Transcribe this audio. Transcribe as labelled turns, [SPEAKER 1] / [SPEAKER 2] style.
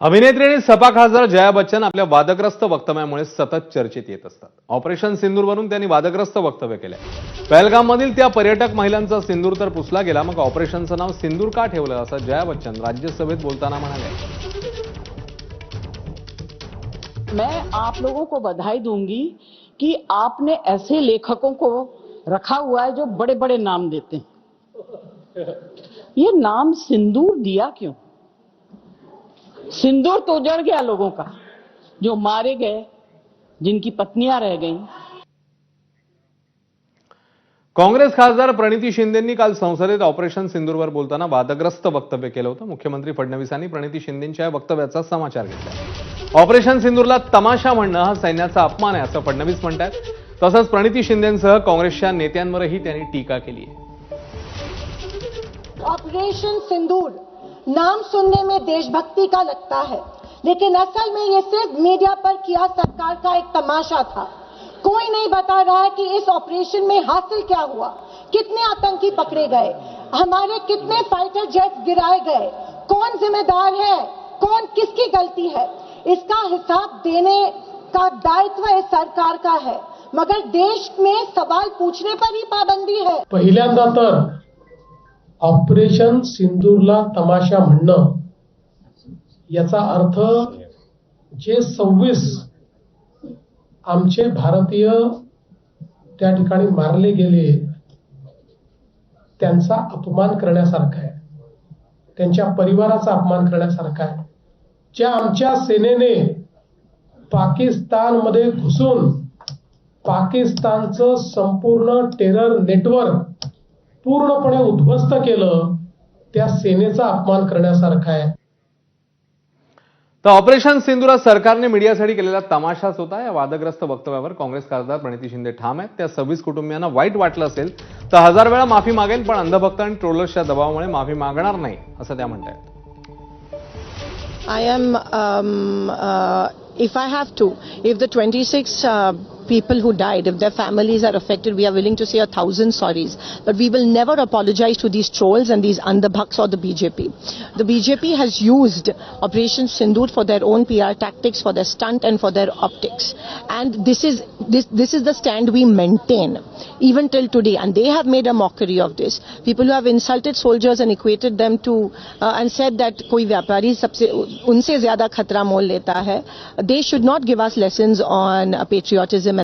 [SPEAKER 1] अभिनेत्री आणि सपा खासदार जया बच्चन आपल्या वादग्रस्त वक्तव्यामुळे सतत चर्चेत असतात. ऑपरेशन सिंदूरवरून त्यांनी वादग्रस्त वक्तव्य केलंय. पहलगाममधील पर्यटक महिलांचा सिंदूर तर पुसला गेला, मग ऑपरेशनचं नाव सिंदूर का ठेवलं जया बच्चन राज्यसभेत बोलताना म्हणाले.
[SPEAKER 2] मैं आप लोगों को बधाई दूँगी कि आपने ऐसे लेखकों को रखा हुआ है जो बड़े बड़े नाम देते हैं। ये नाम सिंदूर दिया क्यों? सिंदूर तो उजड़ गया लोगों का जो मारे गए जिनकी पत्नियां रह गईं।
[SPEAKER 1] काँग्रेस खासदार प्रणिती शिंदेंनी काल संसदेत ऑपरेशन सिंदूरवर बोलताना वादग्रस्त वक्तव्य केलं होतं. मुख्यमंत्री फडणवीसांनी प्रणिती शिंदेंच्या या वक्तव्याचा समाचार घेतला. ऑपरेशन सिंदूरला तमाशा म्हणणं हा सैन्याचा अपमान आहे असं फडणवीस म्हणतात तसंच प्रणिती शिंदेंसह काँग्रेसच्या नेत्यांवरही त्यांनी टीका केली आहे.
[SPEAKER 3] ऑपरेशन सिंदूर नाम सुनने में देशभक्ति का लगता है, लेकिन असल में ये सिर्फ़ मीडिया पर किया सरकार का एक तमाशा था। कोई नहीं बता रहा है कि इस ऑपरेशन में हासिल क्या हुआ, कितने आतंकी पकड़े गए, हमारे कितने फाइटर जेट्स गिराए गए, कौन जिम्मेदार है, कौन किसकी गलती है, इसका हिसाब देने का दायित्व इस सरकार का है। मगर देश में सवाल पूछने पर ही पाबंदी है।
[SPEAKER 4] पहिल्यांदा तर ऑपरेशन सिंदूरला तमाशा म्हणणं. याचा अर्थ जे सव्वीस आमचे भारतीय त्या ठिकाणी मारले गेले त्यांचा अपमान करण्यासारखा आहे. त्यांच्या परिवाराचा अपमान करण्यासारखा आहे. ज्या आमच्या सेनेने पाकिस्तानमध्ये घुसून पाकिस्तानचं संपूर्ण टेरर नेटवर्क पूर्णपणे उद्ध्वस्त केलं त्या सेनेचा अपमान करण्यासारखा आहे.
[SPEAKER 1] तर ऑपरेशन सिंधूर सरकारने मीडियासाठी केलेला तमाशाच होता या वादग्रस्त वक्तव्यावर काँग्रेस खासदार प्रणिती शिंदे ठाम आहेत. त्या सव्वीस कुटुंबियांना वाईट वाटलं असेल तर हजार वेळा माफी मागेल पण अंधभक्त आणि ट्रोलर्सच्या दबावामुळे माफी मागणार नाही असं त्या
[SPEAKER 5] am, um, uh, if I have to, if the 26 uh, people who died, if their families are affected, we are willing to say a thousand sorries. But we will never apologize to these trolls and these underbucks or the BJP. The BJP has used Operation Sindoor for their own PR tactics, for their stunt and for their optics. And this is, this, this is the stand we maintain, even till today. And they have made a mockery of this. People who have insulted soldiers and equated them to, uh, and said that koi unse zyada leta hai. They should not give us lessons on patriotism